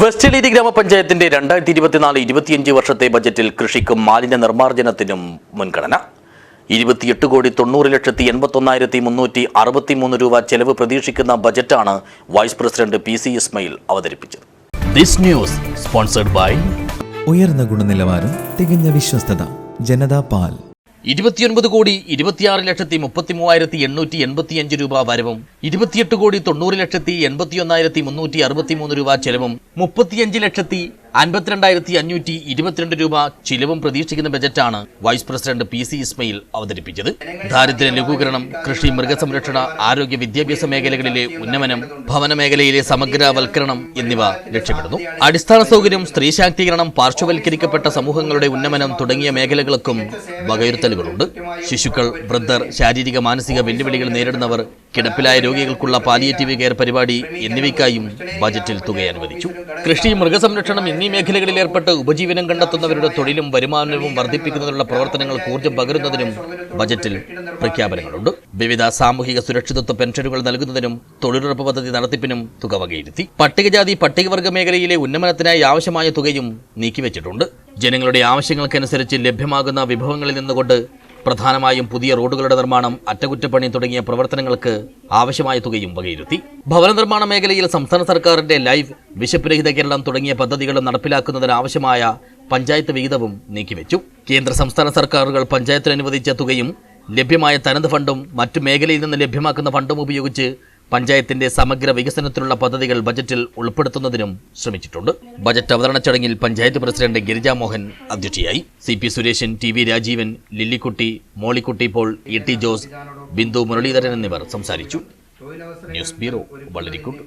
West എലീതി ഗ്രാമപഞ്ചായത്തിന്റെ രണ്ടായിരത്തി ഇരുപത്തിനാല് ഇരുപത്തിയഞ്ച് വർഷത്തെ ബജറ്റിൽ കൃഷിക്കും മാലിന്യ നിർമ്മാർജനത്തിനും മുൻഗണന. ഇരുപത്തിയെട്ട് കോടി തൊണ്ണൂറ് ലക്ഷത്തി എൺപത്തൊന്നായിരത്തി മുന്നൂറ്റി അറുപത്തിമൂന്ന് രൂപ ചെലവ് പ്രതീക്ഷിക്കുന്ന ബജറ്റാണ് vice president P C Ismail അവതരിപ്പിച്ചത്. ദിസ് ന്യൂസ് സ്പോൺസർഡ് ബൈ ഉയർന്ന ഗുണനിലവാരം തികഞ്ഞ വിശ്വസ്തത ജനതാ പാൽ. ഇരുപത്തിയൊൻപത് കോടി ഇരുപത്തിയാറ് ലക്ഷത്തി മുപ്പത്തി മൂവായിരത്തി എണ്ണൂറ്റി എൺപത്തിയഞ്ച് രൂപ വരവും. ഇരുപത്തിയെട്ട് കോടി തൊണ്ണൂറ് ലക്ഷത്തി എൺപത്തിയൊന്നായിരത്തി മുന്നൂറ്റി അറുപത്തിമൂന്ന് രൂപ ചെലവും. മുപ്പത്തിയഞ്ച് ലക്ഷത്തി അൻപത്തിരണ്ടായിരത്തി അഞ്ഞൂറ്റി ഇരുപത്തിരണ്ട് രൂപ ചിലവും പ്രതീക്ഷിക്കുന്ന ബജറ്റാണ് vice president P C Ismail അവതരിപ്പിച്ചത്. ദാരിദ്ര്യ ലഘൂകരണം കൃഷി മൃഗസംരക്ഷണ ആരോഗ്യ വിദ്യാഭ്യാസ മേഖലകളിലെ ഉന്നമനം ഭവന മേഖലയിലെ സമഗ്രവൽക്കരണം എന്നിവ ലക്ഷ്യമിടുന്നു. അടിസ്ഥാന സൗകര്യം സ്ത്രീ ശാക്തീകരണം പാർശ്വവൽക്കരിക്കപ്പെട്ട സമൂഹങ്ങളുടെ ഉന്നമനം തുടങ്ങിയ മേഖലകൾക്കും വകയിരുത്തലുകളുണ്ട്. ശിശുക്കൾ വൃദ്ധർ ശാരീരിക മാനസിക വെല്ലുവിളികൾ നേരിടുന്നവർ കിടപ്പിലായ രോഗികൾക്കുള്ള പാലിയേറ്റീവ് കെയർ പരിപാടി എന്നിവയ്ക്കായും ബജറ്റിൽ തുക അനുവദിച്ചു. കൃഷി മൃഗസംരക്ഷണം എന്നീ മേഖലകളിൽ ഏർപ്പെട്ട് ഉപജീവനം കണ്ടെത്തുന്നവരുടെ തൊഴിലും വരുമാനവും വർദ്ധിപ്പിക്കുന്നതിനുള്ള പ്രവർത്തനങ്ങൾ ഊർജം പകരുന്നതിനും ബജറ്റിൽ പ്രഖ്യാപനങ്ങളുണ്ട്. വിവിധ സാമൂഹിക സുരക്ഷിതത്വ പെൻഷനുകൾ നൽകുന്നതിനും തൊഴിലുറപ്പ് പദ്ധതി നടത്തിപ്പിനും തുക വകയിരുത്തി. പട്ടികജാതി പട്ടികവർഗ മേഖലയിലെ ഉന്നമനത്തിനായി ആവശ്യമായ തുകയും നീക്കിവച്ചിട്ടുണ്ട്. ജനങ്ങളുടെ ആവശ്യങ്ങൾക്കനുസരിച്ച് ലഭ്യമാകുന്ന വിഭവങ്ങളിൽ നിന്നുകൊണ്ട് പ്രധാനമായും പുതിയ റോഡുകളുടെ നിർമ്മാണം അറ്റകുറ്റപ്പണി തുടങ്ങിയ പ്രവർത്തനങ്ങൾക്ക് ആവശ്യമായ തുകയും വകയിരുത്തി. ഭവന നിർമ്മാണ മേഖലയിൽ സംസ്ഥാന സർക്കാരിന്റെ ലൈഫ് വിശപ്പ് രഹിത കേരളം തുടങ്ങിയ പദ്ധതികളും നടപ്പിലാക്കുന്നതിന് ആവശ്യമായ പഞ്ചായത്ത് വിഹിതവും നീക്കിവെച്ചു. കേന്ദ്ര സംസ്ഥാന സർക്കാരുകൾ പഞ്ചായത്തിന് അനുവദിച്ച തുകയും ലഭ്യമായ തനത് ഫണ്ടും മറ്റു മേഖലയിൽ നിന്ന് ലഭ്യമാക്കുന്ന ഫണ്ടും ഉപയോഗിച്ച് പഞ്ചായത്തിന്റെ സമഗ്ര വികസനത്തിനുള്ള പദ്ധതികൾ ബജറ്റിൽ ഉൾപ്പെടുത്തുന്നതിനും ശ്രമിച്ചിട്ടുണ്ട്. ബജറ്റ് അവതരണ ചടങ്ങിൽ പഞ്ചായത്ത് പ്രസിഡന്റ് ഗിരിജാ മോഹൻ അധ്യക്ഷയായി. C P Sureshan T V Rajeevan Lillikutty Mollikutty Paul E T Jose Bindu Muraleedharan എന്നിവർ സംസാരിച്ചു. News bureau Vellarikundu